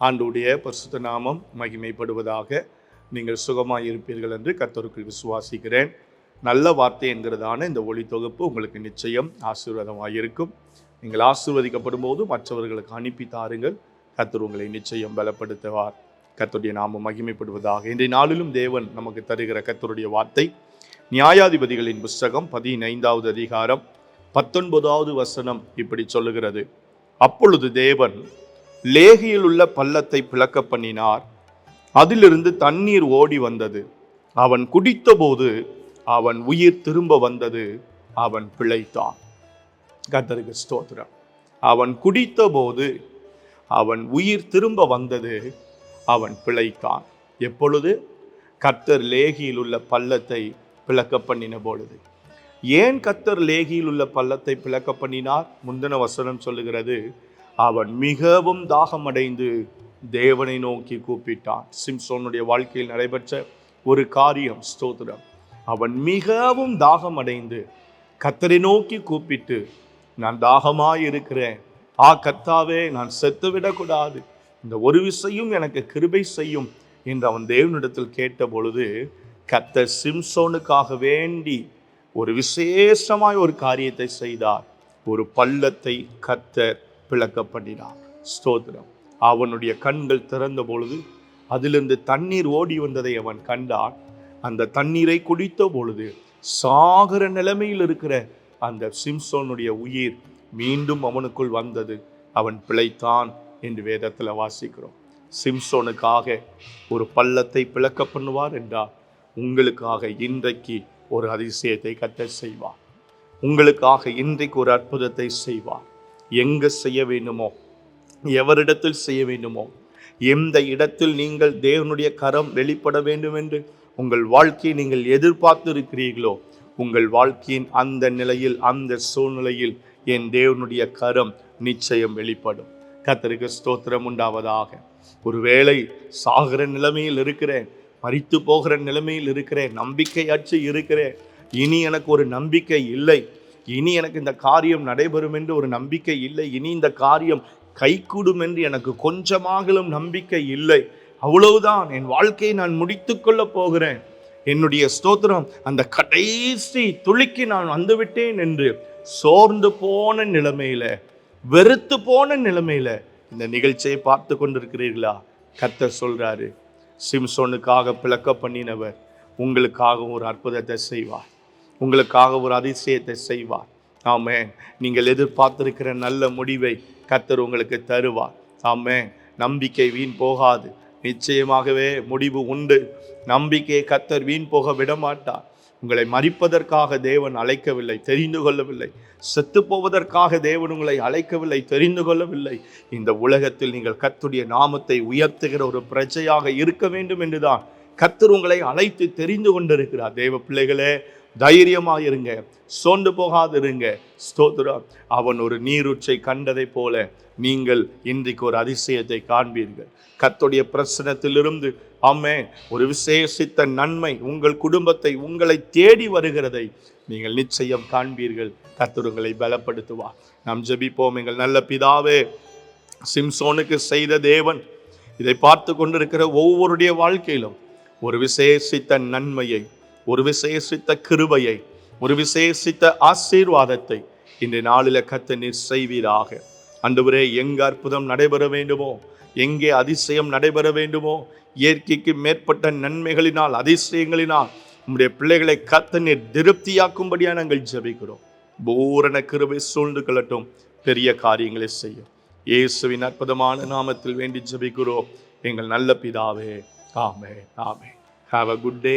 ஆண்டுடைய பரிசுத்த நாமம் மகிமைப்படுவதாக நீங்கள் சுகமாக இருப்பீர்கள் என்று கர்த்தருக்குள் விசுவாசிக்கிறேன். நல்ல வார்த்தை என்கிறதான இந்த ஒளி தொகுப்பு உங்களுக்கு நிச்சயம் ஆசீர்வாதமாக இருக்கும் நீங்கள் ஆசீர்வதிக்கப்படும் போது மற்றவர்களுக்கு அனுப்பி தாருங்கள். கத்தர் உங்களை நிச்சயம் பலப்படுத்துவார். கத்தருடைய நாமம் மகிமைப்படுவதாக. இன்றைய நாளிலும் தேவன் நமக்கு தருகிற கத்தருடைய வார்த்தை. நியாயாதிபதிகளின் புஸ்தகம் பதினைந்தாவது அதிகாரம் பத்தொன்பதாவது வசனம் இப்படி சொல்லுகிறது. அப்பொழுது தேவன் லேகியில் உள்ள பள்ளத்தை பிளக்க பண்ணினார். அதிலிருந்து தண்ணீர் ஓடி வந்தது. அவன் குடித்தபோது அவன் உயிர் திரும்ப வந்தது. அவன் பிழைத்தான். கத்தருக்கு ஸ்தோத்திரம். அவன் குடித்தபோது அவன் உயிர் திரும்ப வந்தது. அவன் பிழைத்தான். எப்பொழுது? கர்த்தர் லேகியில் உள்ள பள்ளத்தை பிளக்க பண்ணின பொழுது. ஏன் கத்தர் லேகியில் உள்ள பள்ளத்தை பிளக்க பண்ணினார்? முந்தின வசனம் சொல்லுகிறது. அவன் மிகவும் தாகமடைந்து தேவனை நோக்கி கூப்பிட்டான். சிம்சோனுடைய வாழ்க்கையில் நடைபெற்ற ஒரு காரியம் ஸ்தோத்திரம். அவன் மிகவும் தாகமடைந்து கத்தரை நோக்கி கூப்பிட்டு நான் தாகமாய் இருக்கிறேன் ஆ கத்தாவே நான் செத்து விடக்கூடாது இந்த ஒரு விஷயம் எனக்கு கிருபை செய்யும் என்று அவன் தேவனிடத்தில் கேட்ட பொழுது கத்தர் சிம்சோனுக்காக வேண்டி ஒரு விசேஷமாய் ஒரு காரியத்தை செய்தார். ஒரு பள்ளத்தை கத்தர் பிளக்க பண்ணினார் ஸ்தோத்திரம். அவனுடைய கண்கள் திறந்த பொழுது அதிலிருந்து தண்ணீர் ஓடி வந்ததை அவன் கண்டான். அந்த தண்ணீரை குடித்த பொழுது சாகர நிலைமையில் இருக்கிற அந்த சிம்சோனுடைய உயிர் மீண்டும் அவனுக்குள் வந்தது. அவன் பிழைத்தான் என்று வேதத்தில் வாசிக்கிறோம். சிம்சோனுக்காக ஒரு பள்ளத்தை பிளக்க பண்ணுவார் என்றால் உங்களுக்காக இன்றைக்கு ஒரு அதிசயத்தை கத்த செய்வார். உங்களுக்காக இன்றைக்கு ஒரு அற்புதத்தை செய்வார். எங்கு செய்ய வேண்டுமோ? எவரிடத்தில் செய்ய வேண்டுமோ? எந்த இடத்தில் நீங்கள் தேவனுடைய கரம் வெளிப்பட வேண்டும் என்று உங்கள் வாழ்க்கையை நீங்கள் எதிர்பார்த்து இருக்கிறீர்களோ உங்கள் வாழ்க்கையின் அந்த நிலையில் அந்த சூழ்நிலையில் என் தேவனுடைய கரம் நிச்சயம் வெளிப்படும். கத்தருக்கு ஸ்தோத்திரம் உண்டாவதாக. ஒருவேளை சாகிற நிலைமையில் இருக்கிறேன் மறித்து போகிற நிலைமையில் இருக்கிறேன் நம்பிக்கையற்று இருக்கிறேன் இனி எனக்கு ஒரு நம்பிக்கை இல்லை. இனி எனக்கு இந்த காரியம் நடைபெறும் என்று ஒரு நம்பிக்கை இல்லை. இனி இந்த காரியம் கைகூடும் என்று எனக்கு கொஞ்சமாகலும் நம்பிக்கை இல்லை. அவ்வளவுதான். என் வாழ்க்கையை நான் முடித்துக்கொள்ள போகிறேன். என்னுடைய ஸ்தோத்திரம் அந்த கடைசி துளிக்கு நான் வந்துவிட்டேன் என்று சோர்ந்து போன நிலைமையில வெறுத்து போன நிலைமையில இந்த நிகழ்ச்சியை பார்த்து கொண்டிருக்கிறீர்களா? கர்த்தர் சொல்றாரு சிம்சோனுக்காக பிளக்க பண்ணினவர் உங்களுக்காக ஒரு அற்புதத்தை செய்வார். உங்களுக்காக ஒரு அதிசயத்தை செய்வார். ஆமே நீங்கள் எதிர்பார்த்திருக்கிற நல்ல முடிவை கத்தர் உங்களுக்கு தருவார். ஆமே நம்பிக்கை வீண் போகாது. நிச்சயமாகவே முடிவு உண்டு. நம்பிக்கையை கத்தர் வீண் போக விடமாட்டார். உங்களை மறிப்பதற்காக தேவன் அழைக்கவில்லை தெரிந்து கொள்ளவில்லை. செத்து போவதற்காக தேவன் உங்களை அழைக்கவில்லை தெரிந்து கொள்ளவில்லை. இந்த உலகத்தில் நீங்கள் கத்துடைய நாமத்தை உயர்த்துகிற ஒரு பிரஜையாக இருக்க வேண்டும் என்றுதான் கத்தர் உங்களை அழைத்து தெரிந்து கொண்டிருக்கிறார். தேவ பிள்ளைகளே தைரியமாக இருங்க. சோர்ந்து போகாதிருங்க. ஸ்தோத்ரா அவன் ஒரு நீரூற்றை கண்டதைப் போல நீங்கள் இன்றைக்கு ஒரு அதிசயத்தை காண்பீர்கள். கத்துடைய பிரச்சனத்திலிருந்து ஆமே ஒரு விசேஷித்த நன்மை உங்கள் குடும்பத்தை உங்களை தேடி வருகிறதை நீங்கள் நிச்சயம் காண்பீர்கள். கத்துருங்களை பலப்படுத்துவா நாம் ஜபிப்போம். எங்கள் நல்ல பிதாவே சிம்சோனுக்கு செய்த தேவன் இதை பார்த்து கொண்டிருக்கிற ஒவ்வொருடைய வாழ்க்கையிலும் ஒரு விசேஷித்த நன்மையை ஒரு விசேஷித்த கிருபையை ஒரு விசேஷித்த ஆசீர்வாதத்தை இன்றைய நாளில கத்த நீர் செய்வீராக. அன்றுவரே எங்கு அற்புதம் நடைபெற வேண்டுமோ எங்கே அதிசயம் நடைபெற வேண்டுமோ இயற்கைக்கு மேற்பட்ட நன்மைகளினால் அதிசயங்களினால் உங்களுடைய பிள்ளைகளை கத்த நீர் திருப்தியாக்கும்படியா நாங்கள் ஜபிக்கிறோம். பூரண கிருபை சூழ்ந்து கொள்ளட்டும் பெரிய காரியங்களை செய்யும். இயேசுவின் அற்புதமான நாமத்தில் வேண்டி ஜபிக்கிறோம். எங்கள் நல்ல பிதாவே ஆமே ஆமே ஹாவ் அ குட் டே